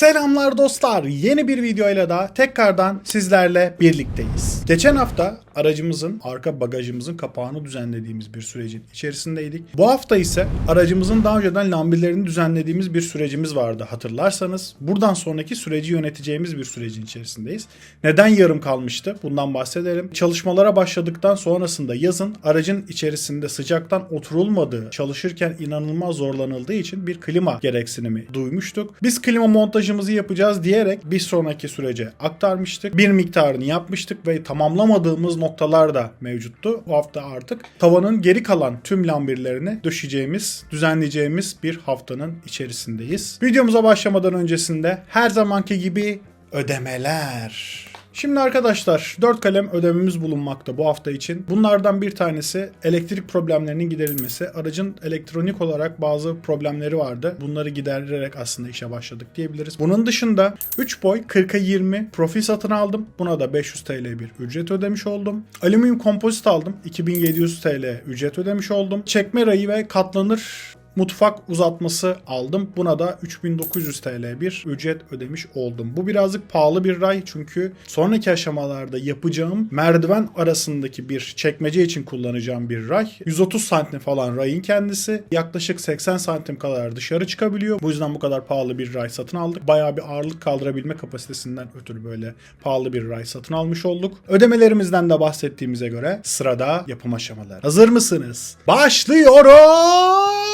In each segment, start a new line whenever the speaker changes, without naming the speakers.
Selamlar dostlar. Yeni bir videoyla da tekrardan sizlerle birlikteyiz. Geçen hafta aracımızın arka bagajımızın kapağını düzenlediğimiz bir sürecin içerisindeydik. Bu hafta ise aracımızın daha önceden lambilerini düzenlediğimiz bir sürecimiz vardı hatırlarsanız. Buradan sonraki süreci yöneteceğimiz bir sürecin içerisindeyiz. Neden yarım kalmıştı? Bundan bahsedelim. Çalışmalara başladıktan sonrasında yazın aracın içerisinde sıcaktan oturulmadığı, çalışırken inanılmaz zorlanıldığı için bir klima gereksinimi duymuştuk. Biz klima montajımızı yapacağız diyerek bir sonraki sürece aktarmıştık. Bir miktarını yapmıştık ve tamamlamadığımız noktalar da mevcuttu. Bu hafta artık tavanın geri kalan tüm lambirlerini döşeceğimiz, düzenleyeceğimiz bir haftanın içerisindeyiz. Videomuza başlamadan öncesinde her zamanki gibi ödemeler. Şimdi arkadaşlar 4 kalem ödememiz bulunmakta bu hafta için. Bunlardan bir tanesi elektrik problemlerinin giderilmesi. Aracın elektronik olarak bazı problemleri vardı. Bunları gidererek aslında işe başladık diyebiliriz. Bunun dışında 3 boy 40'a 20 profil satın aldım. Buna da 500 TL bir ücret ödemiş oldum. Alüminyum kompozit aldım. 2700 TL ücret ödemiş oldum. Çekme rayı ve katlanır mutfak uzatması aldım. Buna da 3900 TL bir ücret ödemiş oldum. Bu birazcık pahalı bir ray çünkü sonraki aşamalarda yapacağım merdiven arasındaki bir çekmece için kullanacağım bir ray. 130 santim falan rayın kendisi. Yaklaşık 80 santim kadar dışarı çıkabiliyor. Bu yüzden bu kadar pahalı bir ray satın aldık. Bayağı bir ağırlık kaldırabilme kapasitesinden ötürü böyle pahalı bir ray satın almış olduk. Ödemelerimizden de bahsettiğimize göre sırada yapım aşamaları. Hazır mısınız? Başlıyoruz!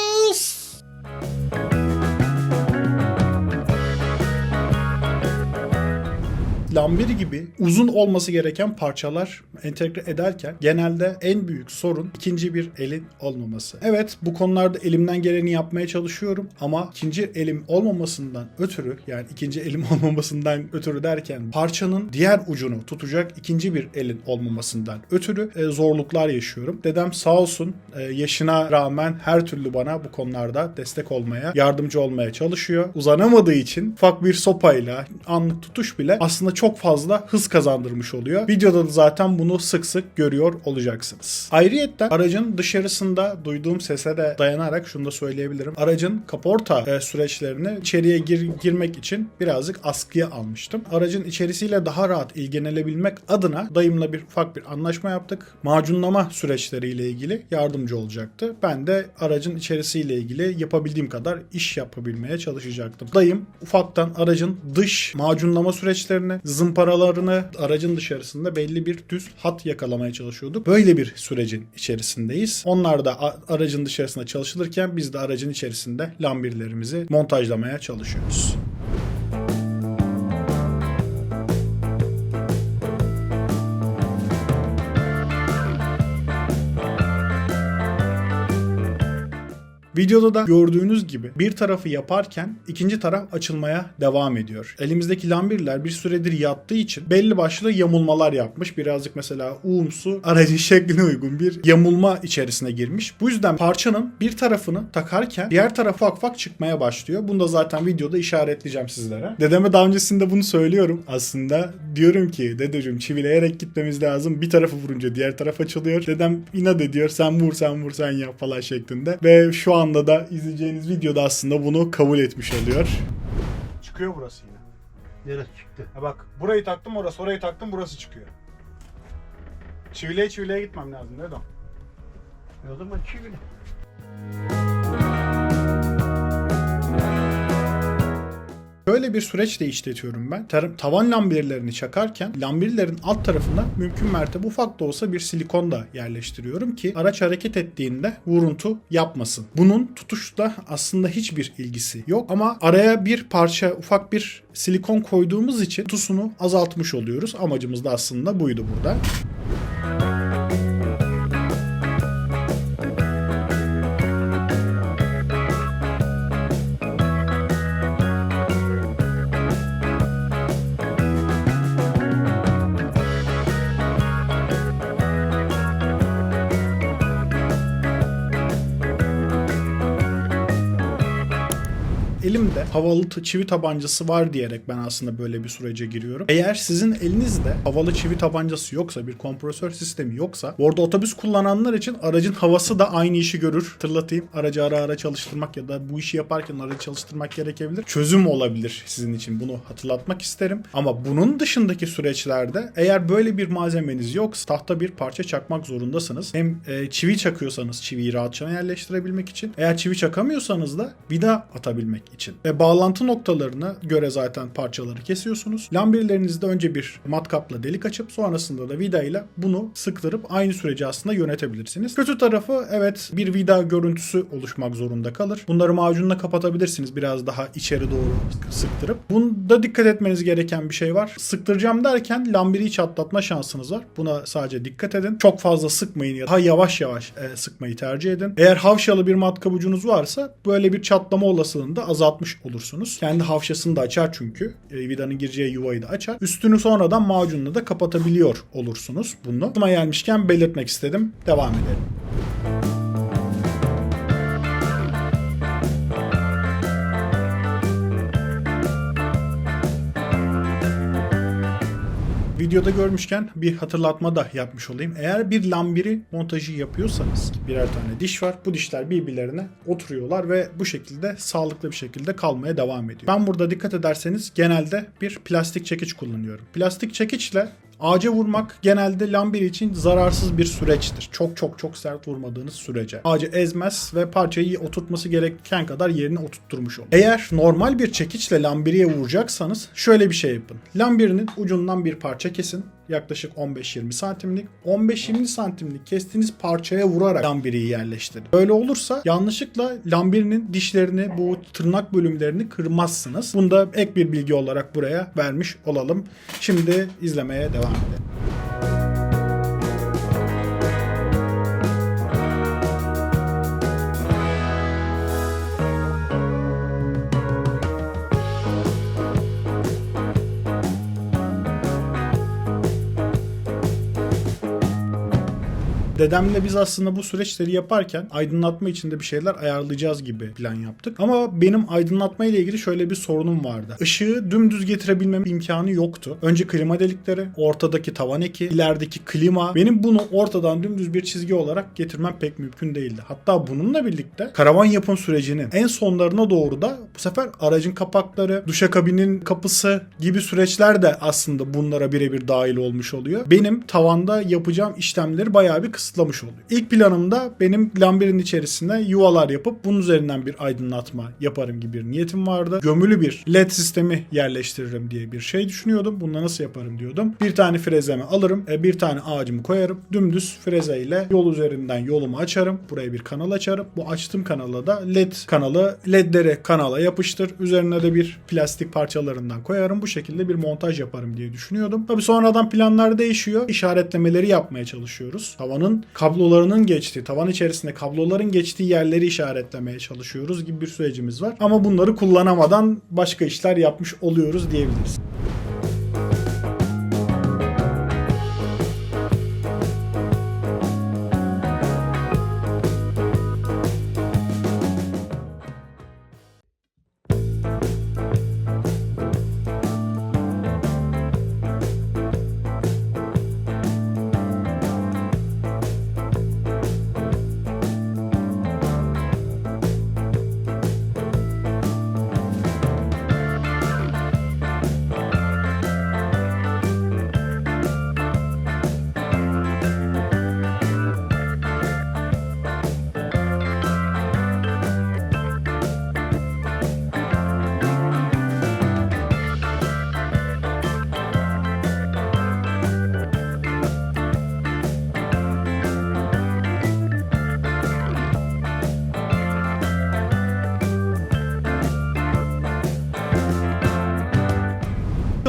Lambiri gibi uzun olması gereken parçalar entegre ederken genelde en büyük sorun ikinci bir elin olmaması. Evet bu konularda elimden geleni yapmaya çalışıyorum ama ikinci elim olmamasından ötürü yani ikinci elim olmamasından ötürü derken parçanın diğer ucunu tutacak ikinci bir elin olmamasından ötürü e, zorluklar yaşıyorum. Dedem sağ olsun e, yaşına rağmen her türlü bana bu konularda destek olmaya, yardımcı olmaya çalışıyor. Uzanamadığı için ufak bir sopayla anlık tutuş bile aslında çok fazla hız kazandırmış oluyor. Videoda da zaten bunu sık sık görüyor olacaksınız. Ayrıyetten aracın dışarısında duyduğum sese de dayanarak şunu da söyleyebilirim. Aracın kaporta e, süreçlerini içeriye gir- girmek için birazcık askıya almıştım. Aracın içerisiyle daha rahat ilgilenilebilmek adına dayımla bir ufak bir anlaşma yaptık. Macunlama süreçleriyle ilgili yardımcı olacaktı. Ben de aracın içerisiyle ilgili yapabildiğim kadar iş yapabilmeye çalışacaktım. Dayım ufaktan aracın dış macunlama süreçlerini, zımparalarını aracın dışarısında belli bir düz hat yakalamaya çalışıyorduk. Böyle bir sürecin içerisindeyiz. Onlar da aracın dışarısında çalışılırken biz de aracın içerisinde lambirlerimizi montajlamaya çalışıyoruz. Videoda da gördüğünüz gibi bir tarafı yaparken ikinci taraf açılmaya devam ediyor. Elimizdeki lambirler bir süredir yattığı için belli başlı yamulmalar yapmış. Birazcık mesela uğumsu aracın şekline uygun bir yamulma içerisine girmiş. Bu yüzden parçanın bir tarafını takarken diğer tarafı ufak ufak çıkmaya başlıyor. Bunu da zaten videoda işaretleyeceğim sizlere. Dedeme daha öncesinde bunu söylüyorum. Aslında diyorum ki dedeciğim çivileyerek gitmemiz lazım. Bir tarafı vurunca diğer taraf açılıyor. Dedem inat ediyor. Sen vur sen vur sen yap falan şeklinde. Ve şu anda da izleyeceğiniz videoda aslında bunu kabul etmiş oluyor. Çıkıyor burası yine.
Neresi çıktı?
Ha bak burayı taktım orası orayı taktım burası çıkıyor. Çivileye çivileye gitmem lazım değil mi?
E o zaman çivili.
Böyle bir süreç de işletiyorum ben. Tavan lambirlerini çakarken lambirlerin alt tarafına mümkün mertebe ufak da olsa bir silikon da yerleştiriyorum ki araç hareket ettiğinde vuruntu yapmasın. Bunun tutuşla aslında hiçbir ilgisi yok ama araya bir parça ufak bir silikon koyduğumuz için tutusunu azaltmış oluyoruz. Amacımız da aslında buydu burada. Elimde havalı çivi tabancası var diyerek ben aslında böyle bir sürece giriyorum. Eğer sizin elinizde havalı çivi tabancası yoksa, bir kompresör sistemi yoksa, orada otobüs kullananlar için aracın havası da aynı işi görür. Hatırlatayım. Aracı ara ara çalıştırmak ya da bu işi yaparken aracı çalıştırmak gerekebilir. Çözüm olabilir sizin için. Bunu hatırlatmak isterim. Ama bunun dışındaki süreçlerde eğer böyle bir malzemeniz yoksa tahta bir parça çakmak zorundasınız. Hem e, çivi çakıyorsanız çiviyi rahatça yerleştirebilmek için. Eğer çivi çakamıyorsanız da vida atabilmek için. Ve bağlantı noktalarına göre zaten parçaları kesiyorsunuz. Lambirlerinizde önce bir matkapla delik açıp sonrasında da vida ile bunu sıktırıp aynı süreci aslında yönetebilirsiniz. Kötü tarafı evet bir vida görüntüsü oluşmak zorunda kalır. Bunları macunla kapatabilirsiniz biraz daha içeri doğru sıktırıp. Bunda dikkat etmeniz gereken bir şey var. Sıktıracağım derken lambiri çatlatma şansınız var. Buna sadece dikkat edin. Çok fazla sıkmayın ya daha yavaş yavaş e, sıkmayı tercih edin. Eğer havşalı bir matkap ucunuz varsa böyle bir çatlama olasılığını da azaltmış olursunuz. Kendi havşasını da açar çünkü. E, vidanın gireceği yuvayı da açar. Üstünü sonradan macunla da kapatabiliyor olursunuz bunu. Aklıma gelmişken belirtmek istedim. Devam edelim. Videoda görmüşken bir hatırlatma da yapmış olayım. Eğer bir lambiri montajı yapıyorsanız birer tane diş var. Bu dişler birbirlerine oturuyorlar ve bu şekilde sağlıklı bir şekilde kalmaya devam ediyor. Ben burada dikkat ederseniz genelde bir plastik çekiç kullanıyorum. Plastik çekiçle Ağaca vurmak genelde lambiri için zararsız bir süreçtir. Çok çok çok sert vurmadığınız sürece. Ağacı ezmez ve parçayı oturtması gereken kadar yerine oturtturmuş olur. Eğer normal bir çekiçle lambiriye vuracaksanız şöyle bir şey yapın. Lambirinin ucundan bir parça kesin yaklaşık 15-20 santimlik. 15-20 santimlik kestiğiniz parçaya vurarak lambiriyi yerleştirin. Böyle olursa yanlışlıkla lambirinin dişlerini, bu tırnak bölümlerini kırmazsınız. Bunu da ek bir bilgi olarak buraya vermiş olalım. Şimdi izlemeye devam edelim. Dedemle biz aslında bu süreçleri yaparken aydınlatma için de bir şeyler ayarlayacağız gibi plan yaptık. Ama benim aydınlatma ile ilgili şöyle bir sorunum vardı. Işığı dümdüz getirebilmem imkanı yoktu. Önce klima delikleri, ortadaki tavan eki, ilerideki klima. Benim bunu ortadan dümdüz bir çizgi olarak getirmem pek mümkün değildi. Hatta bununla birlikte karavan yapım sürecinin en sonlarına doğru da bu sefer aracın kapakları, duşakabinin kapısı gibi süreçler de aslında bunlara birebir dahil olmuş oluyor. Benim tavanda yapacağım işlemleri bayağı bir kısıtlamış oluyor. İlk planımda benim lambirin içerisinde yuvalar yapıp bunun üzerinden bir aydınlatma yaparım gibi bir niyetim vardı. Gömülü bir led sistemi yerleştiririm diye bir şey düşünüyordum. Bunu nasıl yaparım diyordum. Bir tane frezemi alırım, e, bir tane ağacımı koyarım. Dümdüz freze ile yol üzerinden yolumu açarım. Buraya bir kanal açarım. Bu açtığım kanala da led kanalı, ledleri kanala yapıştır. Üzerine de bir plastik parçalarından koyarım. Bu şekilde bir montaj yaparım diye düşünüyordum. Tabi sonradan planlar değişiyor. İşaretlemeleri yapmaya çalışıyoruz. Tavanın kablolarının geçtiği, tavan içerisinde kabloların geçtiği yerleri işaretlemeye çalışıyoruz gibi bir sürecimiz var. Ama bunları kullanamadan başka işler yapmış oluyoruz diyebiliriz.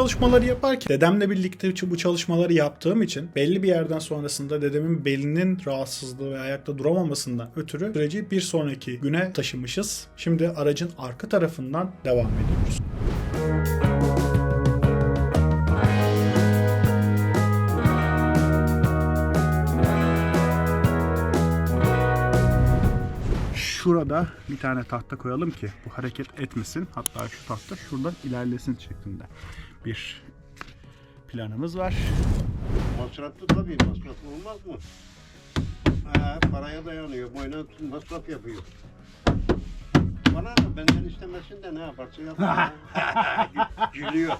Çalışmaları yaparken dedemle birlikte bu çalışmaları yaptığım için belli bir yerden sonrasında dedemin belinin rahatsızlığı ve ayakta duramamasından ötürü süreci bir sonraki güne taşımışız. Şimdi aracın arka tarafından devam ediyoruz. Şu şurada bir tane tahta koyalım ki bu hareket etmesin. Hatta şu tahta şuradan ilerlesin şeklinde bir planımız var.
Masraflı tabii masraf olmaz mı? Ha, paraya dayanıyor. Boyuna masraf yapıyor. Bana da benden istemesin de ne yaparsa yapar. Gülüyor.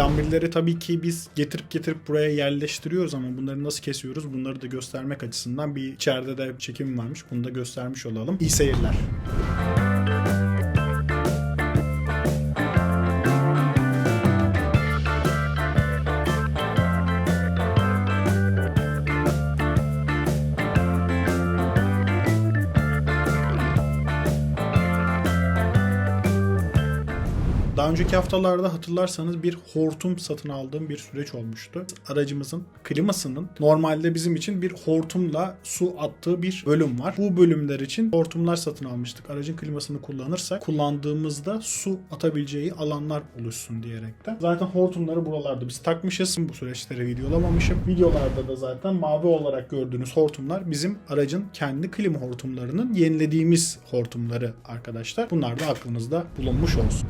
Lambirleri tabii ki biz getirip getirip buraya yerleştiriyoruz ama bunları nasıl kesiyoruz bunları da göstermek açısından bir içeride de çekim varmış. Bunu da göstermiş olalım. İyi seyirler. Önceki haftalarda hatırlarsanız bir hortum satın aldığım bir süreç olmuştu. Aracımızın klimasının normalde bizim için bir hortumla su attığı bir bölüm var. Bu bölümler için hortumlar satın almıştık. Aracın klimasını kullanırsak kullandığımızda su atabileceği alanlar oluşsun diyerekten. Zaten hortumları buralarda biz takmışız. Bu süreçleri videolamamışım. Videolarda da zaten mavi olarak gördüğünüz hortumlar bizim aracın kendi klima hortumlarının yenilediğimiz hortumları arkadaşlar. Bunlar da aklınızda bulunmuş olsun.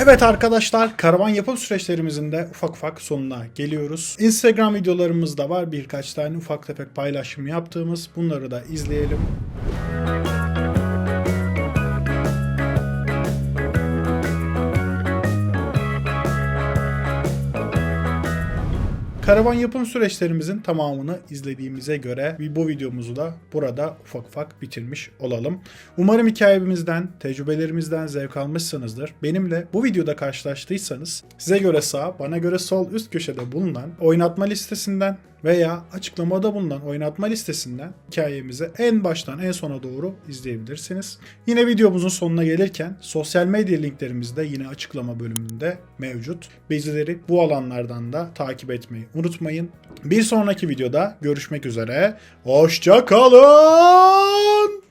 Evet arkadaşlar karavan yapım süreçlerimizin de ufak ufak sonuna geliyoruz. Instagram videolarımız da var birkaç tane ufak tefek paylaşım yaptığımız. Bunları da izleyelim. Karavan yapım süreçlerimizin tamamını izlediğimize göre bu videomuzu da burada ufak ufak bitirmiş olalım. Umarım hikayemizden, tecrübelerimizden zevk almışsınızdır. Benimle bu videoda karşılaştıysanız size göre sağ, bana göre sol üst köşede bulunan oynatma listesinden veya açıklamada bulunan oynatma listesinden hikayemizi en baştan en sona doğru izleyebilirsiniz. Yine videomuzun sonuna gelirken sosyal medya linklerimiz de yine açıklama bölümünde mevcut. Bizleri bu alanlardan da takip etmeyi unutmayın. Bir sonraki videoda görüşmek üzere. Hoşça kalın.